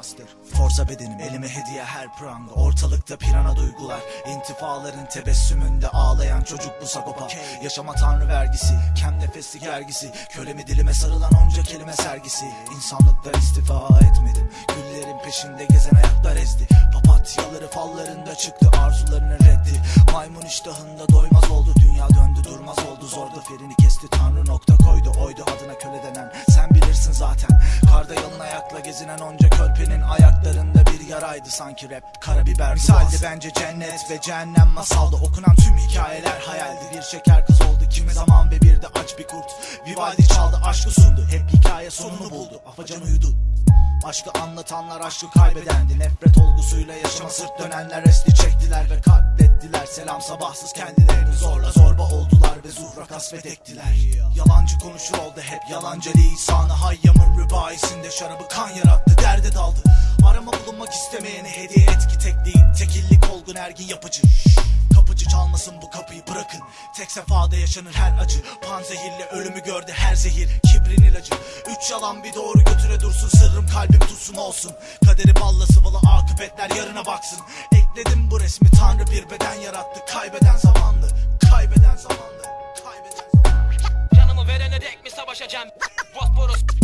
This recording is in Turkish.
Kastır. Forza bedenim elime hediye her pranga. Ortalıkta pirana duygular. İntifaların tebessümünde ağlayan çocuk bu sagopa. Yaşama tanrı vergisi Kem nefesli gergisi. Kölemi dilime sarılan onca kelime sergisi. İnsanlıktan istifa etmedim. Güllerin peşinde gezen ayaklar ezdi. Papatyaları fallarında çıktı arzularının reddi. Maymun iştahında doymaz oldu Dünya döndü durmaz oldu. Zordu ferini kesti tanrı nokta koydu. Oydu adına köle denen Sen Karda ayakla gezinen onca körpenin ayaklarında bir yaraydı sanki rap. Karabiber Misaldi bence cennet ve cehennem masaldı Okunan tüm hikayeler hayaldi. Bir şeker kız oldu kimi zaman ve bir de aç bir kurt. Vivaldi çaldı aşkı sundu Hep hikaye sonunu buldu. Afacan uyudu. Aşkı anlatanlar aşkı kaybedendi. Nefret olgusuyla yaşama sırt dönenler resti çektiler ve katlettiler. Selam sabahsız kendilerini zorla zorba oldular ve zuhra kasvet ektiler Yalancı konuşur oldu hep yalancı lisanı Hayyamın Tekillik olgun ergin yapıcı. Kapıcı çalmasın bu kapıyı bırakın. Tek sefada yaşanır her acı. Panzehirle ölümü gördü her zehir. Kibrin ilacı. Üç yalan bir doğru götüre dursun. Sırrım kalbim tutsun olsun. Kaderi balla sıvalı akıbetler yarına baksın. Ekledim bu resmi. Tanrı bir beden yarattı. Kaybeden zamanlı Kaybeden zamanlı Kaybeden zamanlı Canımı verene dek mi savaşacağım? Bosporus